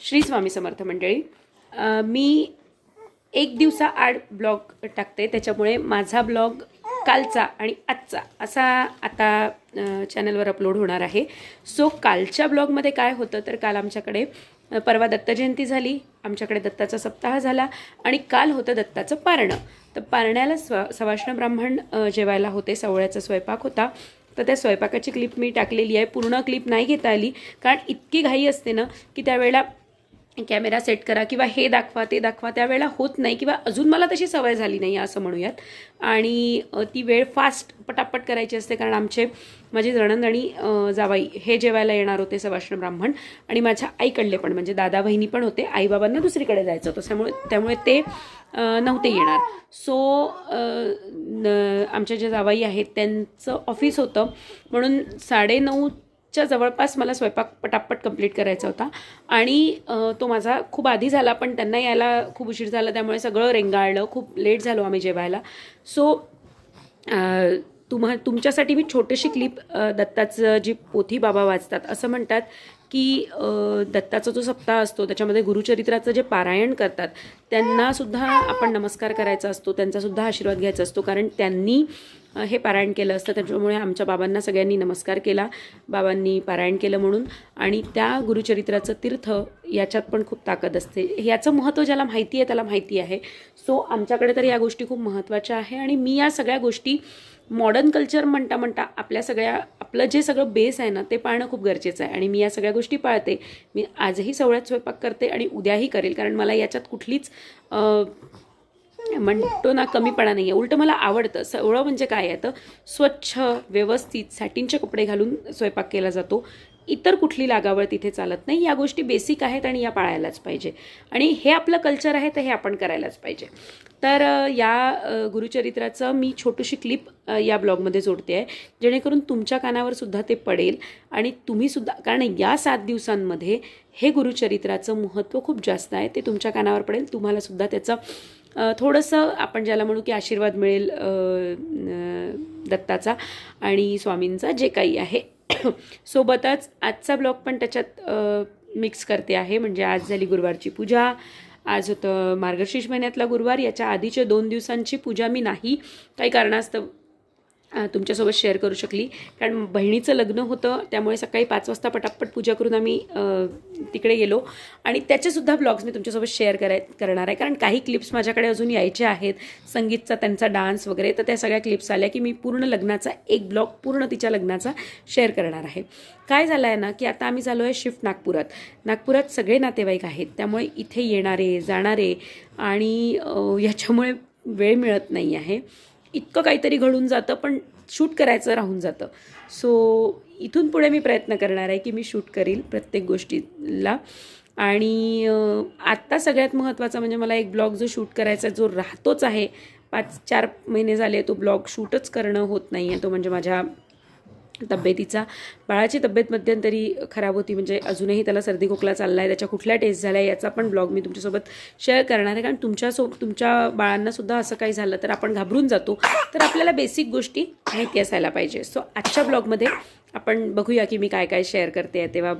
श्री स्वामी समर्थ मंडळी मी एक दिवसाआड ब्लॉग टाकते त्याच्यामुळे माझा ब्लॉग कालचा आणि आजचा असा आता चॅनलवर अपलोड होणार आहे. सो कालच्या ब्लॉगमध्ये काय होतं तर काल आमच्याकडे परवा दत्तजयंती झाली आमच्याकडे दत्ताचा सप्ताह झाला आणि काल होतं दत्ताचं पारणं. तर पारण्याला स्व सवाष्ण ब्राह्मण जेवायला होते सवळ्याचा स्वयंपाक होता. तर त्या स्वयंपाकाची क्लिप मी टाकलेली आहे. पूर्ण क्लिप नाही घेता आली. कारण इतकी घाई असते ना की त्यावेळेला कॅमेरा सेट करा किंवा हे दाखवा ते दाखवा त्यावेळेला होत नाही किंवा अजून मला तशी सवय झाली नाही असं म्हणूयात. आणि ती वेळ फास्ट पटापट करायची असते कारण आमचे माझे जणंद आणि जावाई हे जेवायला येणार होते सवाष्ण ब्राह्मण आणि माझ्या आईकडले पण म्हणजे दादा बहिणी पण होते आईबाबांना दुसरीकडे जायचं होतं. त्यामुळे त्यामुळे ते नव्हते येणार. सो आमच्या जे जावाई आहेत त्यांचं ऑफिस होतं. म्हणून साडेनऊ च्या जवळपास मला स्वयंपाक पटापट कंप्लीट करायचा होता. आणि तो माझा खूप आधी झाला पण त्यांना यायला खूप उशीर झाला त्यामुळे सगळं रेंगाळलं. खूप लेट झालो आम्ही जेवायला. सो तुम्हा तुमच्यासाठी मी छोटीशी क्लिप दत्ताचं जी पोथी बाबा वाचतात असं म्हणतात की दत्ताचा जो सप्ताह असतो त्याच्यामध्ये गुरुचरित्राचं जे पारायण करतात त्यांनासुद्धा आपण नमस्कार करायचा असतो त्यांचासुद्धा आशीर्वाद घ्यायचा असतो. कारण त्यांनी हे पारायण केलं असतं त्याच्यामुळे आमच्या बाबांना सगळ्यांनी नमस्कार केला बाबांनी पारायण केलं म्हणून. आणि त्या गुरुचरित्राचं तीर्थ याच्यात पण खूप ताकद असते. याचं महत्त्व ज्याला माहिती आहे त्याला माहिती आहे. सो आमच्याकडे तर या गोष्टी खूप महत्त्वाच्या आहे. आणि मी या सगळ्या गोष्टी मॉडर्न कल्चर म्हणता म्हणता आपल्या सगळ्या आपलं जे सगळं बेस आहे ना ते पाळणं खूप गरजेचं आहे. आणि मी या सगळ्या गोष्टी पाळते. मी आजही सवळ्यात स्वयंपाक करते आणि उद्याही करेल. कारण मला याच्यात कुठलीच म्हणतो ना कमीपणा नाही आहे उलटं मला आवडतं. सवळं म्हणजे काय आहे? तर स्वच्छ व्यवस्थित सॅटिनचे कपडे घालून स्वयंपाक केला जातो. इतर कुठली लागावळ तिथे चालत नाही. या गोष्टी बेसिक आहेत आणि या पाळायलाच पाहिजे. आणि हे आपलं कल्चर आहे तर हे आपण करायलाच पाहिजे. तर या गुरुचरित्राचं मी छोटीशी क्लिप या ब्लॉगमध्ये जोडते आहे. जेणेकरून तुमच्या कानावर सुद्धा ते पडेल आणि तुम्हीसुद्धा कारण या सात दिवसांमध्ये हे गुरुचरित्राचं महत्त्व खूप जास्त आहे. ते तुमच्या कानावर पडेल. तुम्हालासुद्धा त्याचं थोडंसं आपण ज्याला म्हणू की आशीर्वाद मिळेल दत्ताचा आणि स्वामींचा जे काही आहे. सोबतच आजचा ब्लॉग पण त्याच्यात मिक्स करते आहे. म्हणजे आज झाली गुरुवारची पूजा. आज होतं मार्गशीर्ष महिन्यातला गुरुवार. याच्या आधीच्या दोन दिवसांची पूजा मी नाही. काही कारणास्तव तुमच्यासोबत शेअर करू शकली. कारण बहिणीचं लग्न होतं त्यामुळे सकाळी पाच वाजता पटापट पूजा करून आम्ही तिकडे गेलो. आणि त्याचेसुद्धा ब्लॉग्स मी तुमच्यासोबत शेअर कराय करणार आहे. कारण काही क्लिप्स माझ्याकडे अजून यायचे आहेत. संगीतचा त्यांचा डान्स वगैरे तर त्या सगळ्या क्लिप्स आल्या की मी पूर्ण लग्नाचा एक ब्लॉग पूर्ण तिच्या लग्नाचा शेअर करणार आहे. काय झालं आहे ना की आता आम्ही झालो आहे शिफ्ट नागपुरात. नागपुरात सगळे नातेवाईक आहेत. त्यामुळे इथे येणारे जाणारे आणि ह्याच्यामुळे वेळ मिळत नाही आहे. इतकं काहीतरी घडून जातं पण शूट करायचं राहून जातं. सो इथून पुढे मी प्रयत्न करणार आहे की मी शूट करील प्रत्येक गोष्टीला. आणि आत्ता सगळ्यात महत्त्वाचा म्हणजे मला एक ब्लॉग जो शूट करायचा जो राहतोच आहे पाच चार महिने झाले तो ब्लॉग शूटच करणं होत नाही आहे तो म्हणजे माझ्या तब्येतीचा बाळाची तब्येत मध्यंतरी खराब होती म्हणजे अजूनही त्याला सर्दी खोकला चालला आहे त्याच्या कुठल्या टेस्ट झाल्या याचा पण ब्लॉग मी तुमच्यासोबत शेअर करणार आहे. कारण तुमच्यासो तुमच्या बाळांनासुद्धा असं काही झालं तर आपण घाबरून जातो. तर आपल्याला बेसिक गोष्टी माहिती असायला पाहिजे. सो आजच्या ब्लॉगमध्ये आपण बघूया की मी काय काय शेअर करते आहे. तेव्हा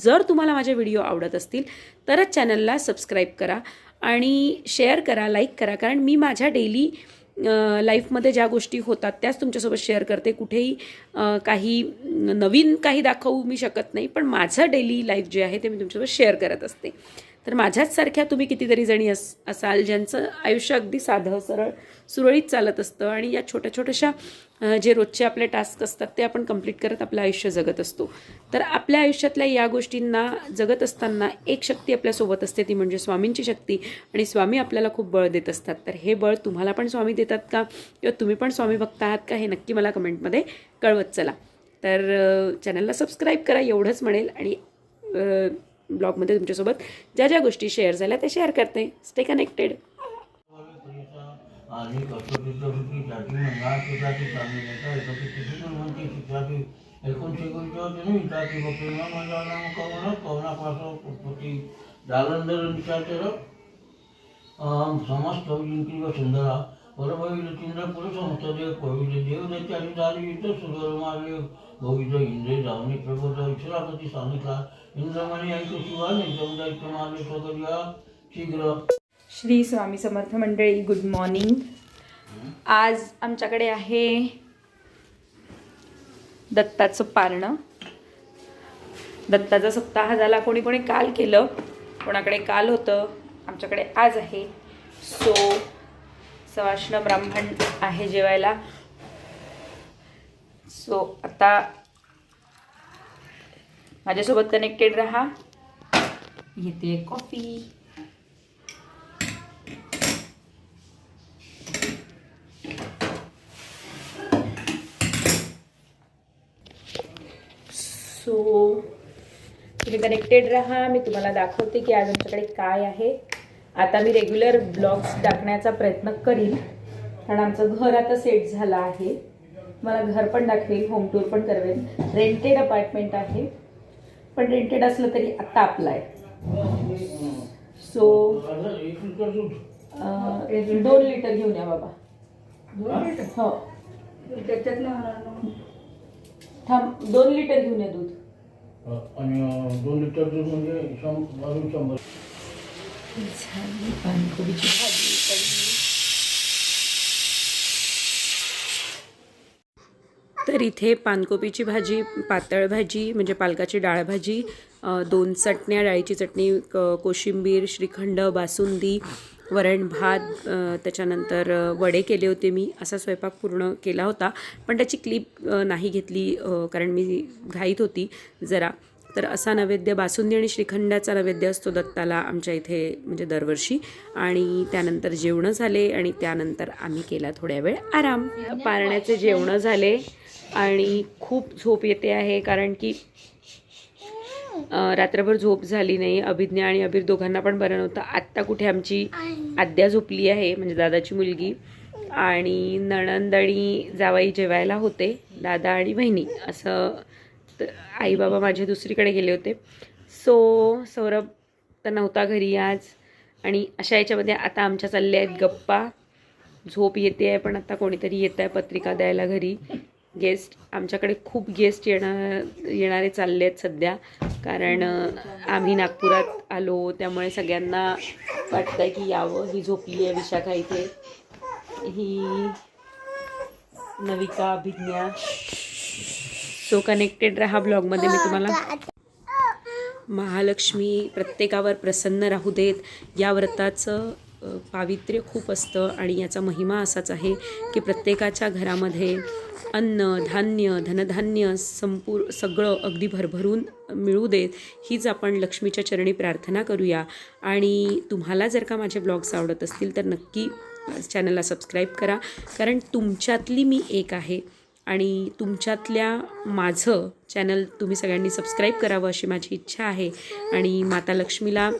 जर तुम्हाला माझे व्हिडिओ आवडत असतील तरच चॅनलला सबस्क्राईब करा आणि शेअर करा लाईक करा. कारण मी माझ्या डेली लाईफमध्ये ज्या गोष्टी होतात त्याच तुमच्यासोबत शेअर करते. कुठेही काही नवीन काही दाखवू मी शकत नाही पण माझं डेली लाईफ जे आहे ते मी तुमच्यासोबत शेअर करत असते. तर माझ्याचसारख्या तुम्ही कितीतरी जणी अस असाल ज्यांचं आयुष्य अगदी साधं सरळ सुरळीत चालत असतं आणि या छोट्या छोट्याशा जे रोजचे आपले टास्क असतात ते आपण कंप्लीट करत आपलं आयुष्य जगत असतो. तर आपल्या आयुष्यातल्या या गोष्टींना जगत असताना एक शक्ती आपल्यासोबत असते ती म्हणजे स्वामींची शक्ती आणि स्वामी आपल्याला खूप बळ देत असतात. तर हे बळ तुम्हाला पण स्वामी देतात का? किंवा तुम्ही पण स्वामी भक्त आहात का? हे नक्की मला कमेंटमध्ये कळवत चला. तर चॅनलला सबस्क्राईब करा एवढंच म्हणेल आणि ब्लॉगमध्ये तुमच्यासोबत ज्या ज्या गोष्टी शेअर झाल्या त्या शेअर करते स्टे कनेक्टेड आणि कसोटीची जाती समस्त जिंकली व सुंदरा युद्ध सुगर मारले भविज इंद्रे जावणी प्रबोध ईश्वरापती सांगितला इंद्रमणी ऐक शिवा नाही जमदायित्व मारले शीघ्र. श्री स्वामी समर्थ मंडळी गुड मॉर्निंग आज आमच्याकडे आहे दत्ताचं पारणं. दत्ताचा सप्ताह झाला. कोणी कोणी काल केलं? कोणाकडे काल होतं? आमच्याकडे आज आहे. सो सवाष्ण ब्राह्मण आहे जेवायला. सो आता माझ्यासोबत कनेक्टेड राहा. येते कॉफी सो तुम्ही कनेक्टेड राहा. मी तुम्हाला दाखवते की आज आमच्याकडे काय आहे. आता मी रेग्युलर ब्लॉग्स टाकण्याचा प्रयत्न करीन. कारण आमचं घर आता सेट झालं आहे. मला घर पण दाखवेल होम टूर पण करवेल रेंटेड अपार्टमेंट आहे. पण रेंटेड असलं तरी आत्ता आपलं आहे. सो एक लिटर दूध दोन लिटर घेऊन या बाबा. हो. थांब दोन लिटर घेऊन या दूध. आणि दोन लिटर दूध म्हणजे शंभर. झाली पानकोबीची भाजी तर इथे पानकोबीची भाजी पातळ भाजी म्हणजे पालकाची डाळ भाजी अ, दोन चटण्या डाळीची चटणी क कोशिंबीर श्रीखंड बासुंदी वरण भात त्याच्यानंतर वडे केले होते मी असा स्वयंपाक पूर्ण केला होता. पण त्याची क्लिप नाही घेतली कारण मी घाईत होती जरा. तर असा नैवेद्य बासुंदी आणि श्रीखंडाचा नैवेद्य असतो दत्ताला आमच्या इथे म्हणजे दरवर्षी. आणि त्यानंतर जेवणं झाले आणि त्यानंतर आम्ही केला थोड्या वेळ आराम. पारण्याचे जेवणं झाले. आणि खूप झोप येते आहे कारण की रात्रभर झोप झाली नाही. अभिज्ञा आणि अभिर दोघांना पण बरं नव्हतं. आत्ता कुठे आमची आद्या झोपली आहे म्हणजे दादाची मुलगी. आणि नणंद आणि जावाई जेवायला होते दादा आणि बहिणी असं त- आई बाबा माझे दुसरीकडे गेले होते. सो सौरभ तर नव्हता घरी आज. आणि अशा याच्यामध्ये आता आमच्या चालल्या आहेत गप्पा. झोप येते आहे पण आता कोणीतरी येत आहे पत्रिका द्यायला घरी. गेस्ट. आमच्याकडे खूप गेस्ट येणार येणारे चालले आहेत सध्या. कारण आम्ही नागपुरात आलो त्यामुळे सगळ्यांना वाटतं आहे की यावं. ही झोपली आहे विशाखा इथे. ही नविका अभिज्ञा. सो कनेक्टेड राहा ब्लॉगमध्ये मी तुम्हाला. महालक्ष्मी प्रत्येकावर प्रसन्न राहू देत. या व्रताचं पावित्र्य खूप असतं आणि याचा महिमा असाच आहे की प्रत्येकाच्या घरामध्ये अन्न धान्य धनधान्य संपूर सगळं अगदी भरभरून मिळू देत हीच आपण लक्ष्मीच्या चरणी प्रार्थना करूया. आणि तुम्हाला जर का माझे ब्लॉग्स आवडत असतील तर नक्की चॅनलला सबस्क्राईब करा. कारण तुमच्यातली मी एक आहे. आणि तुमच्यातल्या माझं चॅनल तुम्ही सगळ्यांनी सबस्क्राईब करावं अशी माझी इच्छा आहे. आणि माता लक्ष्मीला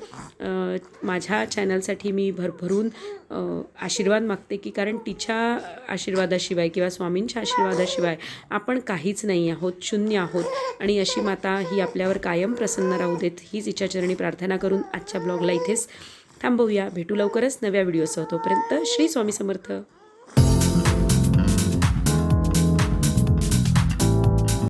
माझ्या चॅनलसाठी मी भरभरून आशीर्वाद मागते की कारण तिच्या आशीर्वादाशिवाय किंवा स्वामींच्या आशीर्वादाशिवाय आपण काहीच नाही आहोत शून्य आहोत. आणि अशी माता ही आपल्यावर कायम प्रसन्न राहू देत हीच तिच्या चरणी प्रार्थना करून आजच्या ब्लॉगला इथेच थांबवूया. भेटू लवकरच नव्या व्हिडिओसह. तोपर्यंत श्री स्वामी समर्थ.